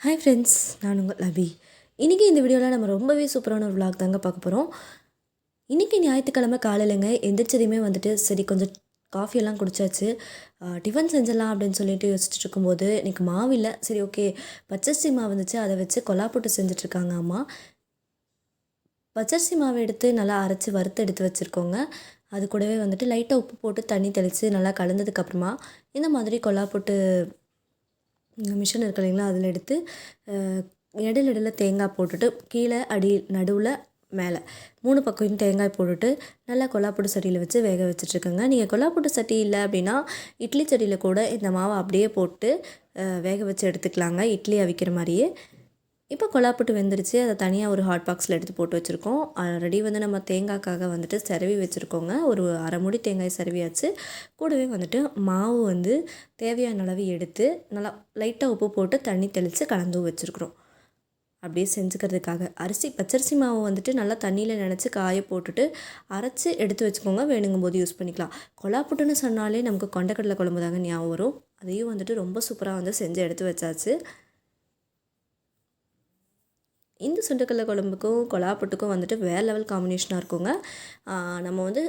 Hi friends நான் உங்கள் லபி இன்றைக்கி இந்த வீடியோவில் நம்ம ரொம்பவே சூப்பரான ஒரு விளாக் தாங்க பார்க்க போகிறோம் இன்றைக்கி ஞாயிற்றுக்கிழமை காலையிலங்க எந்திரிச்சதையுமே வந்துட்டு சரி கொஞ்சம் காஃபியெல்லாம் குடித்தாச்சு குடிச்சாச்சு. டிஃபன் செஞ்சிடலாம் அப்படின்னு சொல்லிட்டு யோசிச்சுட்டு இருக்கும்போது எனக்கு மாவு இல்லை. சரி ஓகே பச்சரிசி மாவு வந்துச்சு. அதை வச்சு கொலா போட்டு செஞ்சிட்ருக்காங்க அம்மா. பச்சரிசி மாவு எடுத்து நல்லா அரைச்சி வறுத்து எடுத்து வச்சுருக்கோங்க. அது கூடவே வந்துட்டு லைட்டாக உப்பு போட்டு தண்ணி தெளித்து நல்லா கலந்ததுக்கப்புறமா இந்த மாதிரி கொலா போட்டு மிஷின் இருக்கு இல்லைங்களா அதில் எடுத்து இடையில இடையில தேங்காய் போட்டுட்டு கீழே அடி நடுவில் மேலே மூணு பக்கம் தேங்காய் போட்டுட்டு நல்லா கொல்லாப்புட்டு சட்டியில் வச்சு வேக வச்சுட்ருக்கேங்க. நீங்கள் கொல்லாப்புட்டு சட்டி இல்லை அப்படின்னா இட்லி சட்டியில் கூட இந்த மாவை அப்படியே போட்டு வேக வச்சு எடுத்துக்கலாங்க. இட்லி அவிக்கிற மாதிரியே. இப்போ கொலாப்புட்டு வெந்துருச்சு. அதை தனியாக ஒரு ஹாட் பாக்ஸில் எடுத்து போட்டு வச்சுருக்கோம். ஆல்ரெடி வந்து நம்ம தேங்காய்க்காக வந்துட்டு செரவி வச்சுருக்கோங்க. ஒரு அரை மூடி தேங்காய் செரவியாச்சு. கூடவே வந்துட்டு மாவு வந்து தேவையான அளவு எடுத்து நல்லா லைட்டாக உப்பு போட்டு தண்ணி தெளித்து கலந்து வச்சுருக்குறோம். அப்படியே செஞ்சுக்கிறதுக்காக. அரிசி பச்சரிசி மாவு வந்துட்டு நல்லா தண்ணியில் நினச்சி காய போட்டுட்டு அரைச்சி எடுத்து வச்சுக்கோங்க. வேணுங்கும் போது யூஸ் பண்ணிக்கலாம். கொலாப்புட்டுன்னு சொன்னாலே நமக்கு கொண்டக்கடலை குழம்பு தாங்க ஞாபகம் வரும். அதையும் வந்துட்டு ரொம்ப சூப்பராக வந்து செஞ்சு எடுத்து வச்சாச்சு. இந்த சுண்டக்கடலை குழம்புக்கும் கொலாப்புட்டுக்கும் வந்துட்டு வேறு லெவல் காம்பினேஷனாக இருக்குங்க. நம்ம வந்து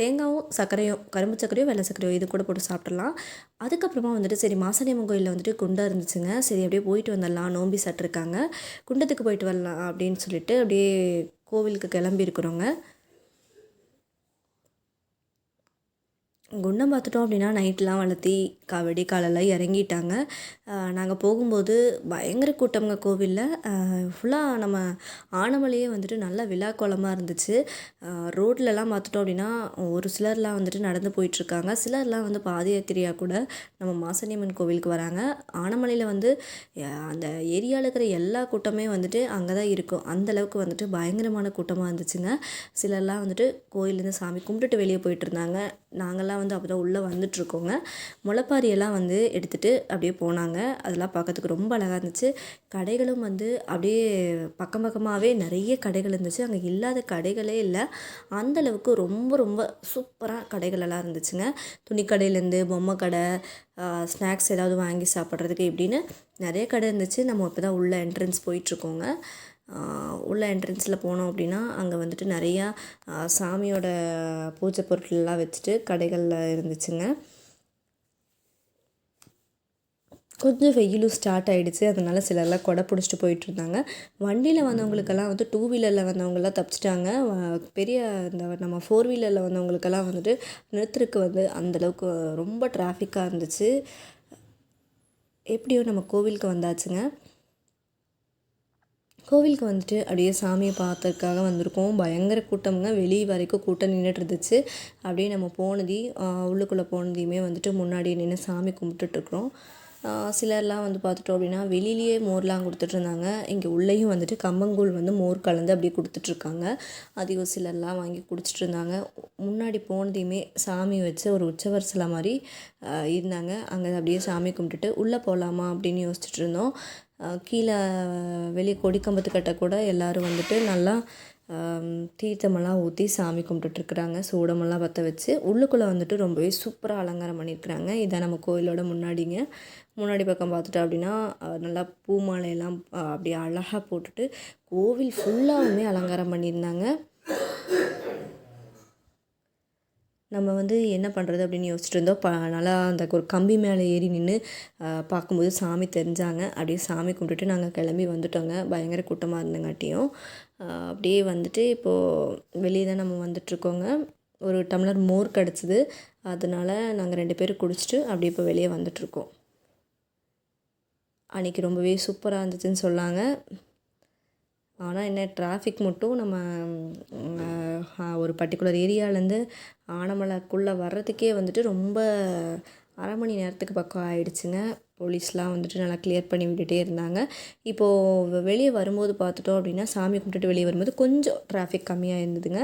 தேங்காயும் சர்க்கரையும் கரும்பு சர்க்கரையும் வெள்ளை சர்க்கரையும் இது கூட போட்டு சாப்பிட்றலாம் அதுக்கப்புறமா வந்துட்டு சரி மாசாணியம்மன் கோயிலில் வந்துட்டு குண்டாக இருந்துச்சுங்க. சரி அப்படியே போயிட்டு வந்துடலாம். நோம்பி சாப்பிட்ருக்காங்க குண்டத்துக்கு போயிட்டு வரலாம் அப்படின்னு சொல்லிட்டு அப்படியே கோவிலுக்கு கிளம்பி இருக்கிறோங்க. குண்டம் பார்த்துட்டோம் அப்படின்னா நைட்லாம் வளர்த்தி கா வெடிக்காலெல்லாம் இறங்கிட்டாங்க. நாங்கள் போகும்போது பயங்கர கூட்டம்ங்க கோவிலில். ஃபுல்லாக நம்ம ஆனமலையே வந்துட்டு நல்ல விழா கோலமாக இருந்துச்சு. ரோட்லலாம் பார்த்துட்டோம் அப்படின்னா ஒரு சிலர்லாம் வந்துட்டு நடந்து போயிட்டுருக்காங்க. சிலர்லாம் வந்து பாத யாத்திரையாக கூட நம்ம மாசனியம்மன் கோவிலுக்கு வராங்க. ஆனமலையில் வந்து அந்த ஏரியாவில் இருக்கிற எல்லா கூட்டமே வந்துட்டு அங்கே தான் இருக்கும். அந்த அளவுக்கு வந்துட்டு பயங்கரமான கூட்டமாக இருந்துச்சுங்க. சிலர்லாம் வந்துட்டு கோயிலேருந்து சாமி கும்பிட்டுட்டு வெளியே போயிட்டு இருந்தாங்க நாங்கள்லாம் வந்து அப்போ தான் உள்ளே வந்துட்ருக்கோங்க முளைப்பாரியெல்லாம் வந்து எடுத்துகிட்டு அப்படியே போனாங்க. அதெல்லாம் பார்க்கறதுக்கு ரொம்ப அழகாக இருந்துச்சு. கடைகளும் வந்து அப்படியே பக்கம் பக்கமாகவே நிறைய கடைகள் இருந்துச்சு. அங்கே இல்லாத கடைகளே இல்லை. அந்த அளவுக்கு ரொம்ப ரொம்ப சூப்பராக கடைகளெல்லாம் இருந்துச்சுங்க. துணிக்கடையிலேருந்து பொம்மை கடை ஸ்நாக்ஸ் ஏதாவது வாங்கி சாப்பிட்றதுக்கு இப்படின்னு நிறைய கடை இருந்துச்சு. நம்ம இப்போ தான் உள்ள என்ட்ரன்ஸ் போயிட்டுருக்கோங்க. உள்ள என்ட்ரன்ஸில் போனோம் அப்படின்னா அங்கே வந்துட்டு நிறையா சாமியோட பூஜை பொருட்கள்லாம் வச்சுட்டு கடைகளில் இருந்துச்சுங்க. கொஞ்சம் வெயிலும் ஸ்டார்ட் ஆகிடுச்சு அதனால சிலர்லாம் கொடை பிடிச்சிட்டு போயிட்டு இருந்தாங்க. வண்டியில் வந்தவங்களுக்கெல்லாம் வந்து டூ வீலரில் வந்தவங்கெல்லாம் தப்பிச்சிட்டாங்க. பெரிய இந்த நம்ம ஃபோர் வீலரில் வந்தவங்களுக்கெல்லாம் வந்துட்டு நிறுத்துறதுக்கு வந்து அந்தளவுக்கு ரொம்ப டிராஃபிக்காக இருந்துச்சு. எப்படியோ நம்ம கோவிலுக்கு வந்தாச்சுங்க. கோவிலுக்கு வந்துட்டு அப்படியே சாமியை பார்த்ததுக்காக வந்திருக்கோம். பயங்கர கூட்டம்ங்க. வெளியே வரைக்கும் கூட்டம் நின்றுட்டு இருந்துச்சு அப்படியே நம்ம போனதி உள்ளுக்குள்ளே போனதையுமே வந்துட்டு முன்னாடி நின்று சாமி கும்பிட்டுட்ருக்குறோம் சிலர்லாம் வந்து பார்த்துட்டோம் அப்படின்னா வெளியிலேயே மோர்லாம் கொடுத்துட்ருந்தாங்க. இங்கே உள்ளேயும் வந்துட்டு கம்பங்கூழ் வந்து மோர் கலந்து அப்படியே கொடுத்துட்ருக்காங்க. அதிகம் சிலர்லாம் வாங்கி குடிச்சிட்டு இருந்தாங்க முன்னாடி போனதையுமே சாமி வச்சு ஒரு உற்சவர் சிலை மாதிரி இருந்தாங்க. அங்கே அப்படியே சாமி கும்பிட்டுட்டு உள்ளே போகலாமா அப்படின்னு யோசிச்சுட்டு இருந்தோம் கீழே வெளியே கொடிக்கம்பத்துக்கிட்ட கூட எல்லாரும் வந்துட்டு நல்லா தீர்த்தமெல்லாம் ஊற்றி சாமி கும்பிட்டுட்ருக்குறாங்க சூடமெல்லாம் பற்ற வச்சு உள்ளுக்குள்ளே வந்துட்டு ரொம்பவே சூப்பராக அலங்காரம் பண்ணியிருக்கிறாங்க. இதான் நம்ம கோயிலோட முன்னாடிங்க முன்னாடி பக்கம் பார்த்துட்டோம் அப்படின்னா நல்லா பூ மாலையெல்லாம் அப்படியே அழகாக போட்டுட்டு கோவில் ஃபுல்லாகவுமே அலங்காரம் பண்ணியிருந்தாங்க. நம்ம வந்து என்ன பண்ணுறது அப்படின்னு யோசிச்சுட்டு இருந்தோம். ப நல்லா அந்த ஒரு கம்பி மேலே ஏறி நின்று பார்க்கும்போது சாமி தெரிஞ்சாங்க. அப்படியே சாமி கும்பிட்டுட்டு நாங்கள் கிளம்பி வந்துட்டோங்க. பயங்கர கூட்டமாக இருந்தங்காட்டியும். அப்படியே வந்துட்டு இப்போது வெளியே தான் நம்ம வந்துட்ருக்கோங்க ஒரு டம்ளர் மோர் கிடச்சிது. அதனால நாங்கள் ரெண்டு பேரும் குடிச்சிட்டு அப்படியே இப்போ வெளியே வந்துட்ருக்கோம் அன்றைக்கி ரொம்பவே சூப்பராக இருந்துச்சுன்னு சொன்னாங்க ஆனால் என்ன டிராஃபிக் மட்டும் நம்ம ஒரு பர்டிகுலர் ஏரியாலேருந்து ஆனமலைக்குள்ளே வர்றதுக்கே வந்துட்டு ரொம்ப அரை மணி நேரத்துக்கு பக்கம் ஆயிடுச்சுங்க. போலீஸ்லாம் வந்துட்டு நல்லா கிளியர் பண்ணி விட்டுட்டே இருந்தாங்க. இப்போது வெளியே வரும்போது பார்த்துட்டோம் அப்படின்னா சாமி கும்பிட்டுட்டு வெளியே வரும்போது கொஞ்சம் டிராஃபிக் கம்மியாக இருந்ததுங்க.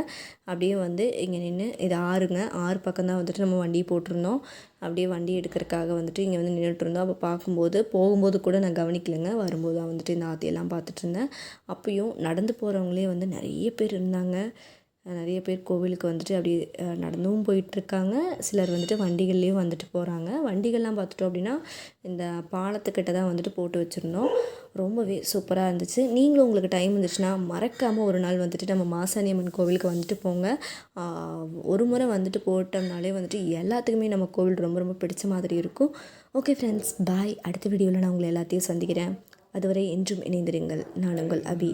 அப்படியே வந்து இங்கே நின்று இது ஆறுங்க. ஆறு பக்கம் தான் வந்துட்டு நம்ம வண்டி போட்டிருந்தோம். அப்படியே வண்டி எடுக்கிறதுக்காக வந்துட்டு இங்கே வந்து நின்றுட்டு இருந்தோம். அப்போ பார்க்கும்போது போகும்போது கூட நான் கவனிக்கலைங்க. வரும்போது தான் வந்துட்டு இந்த ஆத்தியெல்லாம் பார்த்துட்டு இருந்தேன். அப்பயும் நடந்து போகிறவங்களே வந்து நிறைய பேர் இருந்தாங்க. நிறைய பேர் கோவிலுக்கு வந்துட்டு அப்படியே நடந்தும் போயிட்டுருக்காங்க. சிலர் வந்துட்டு வண்டிகள்லேயும் வந்துட்டு போகிறாங்க வண்டிகள்லாம் பார்த்துட்டோம் அப்படின்னா இந்த பாலத்துக்கிட்ட தான் வந்துட்டு போட்டு வச்சுருந்தோம். ரொம்பவே சூப்பராக இருந்துச்சு. நீங்களும் உங்களுக்கு டைம் இருந்துச்சுன்னா மறக்காமல் ஒரு நாள் வந்துட்டு நம்ம மாசாணி அம்மன் கோவிலுக்கு வந்துட்டு போங்க. ஒரு முறை வந்துட்டு போட்டோம்னாலே வந்துட்டு எல்லாத்துக்குமே நம்ம கோவில் ரொம்ப ரொம்ப பிடிச்ச மாதிரி இருக்கும். ஓகே ஃப்ரெண்ட்ஸ் பாய் அடுத்த வீடியோவில் நான் உங்களை எல்லாத்தையும் சந்திக்கிறேன். அதுவரை என்றும் இணைந்திருங்கள். நான் உங்கள் அபி.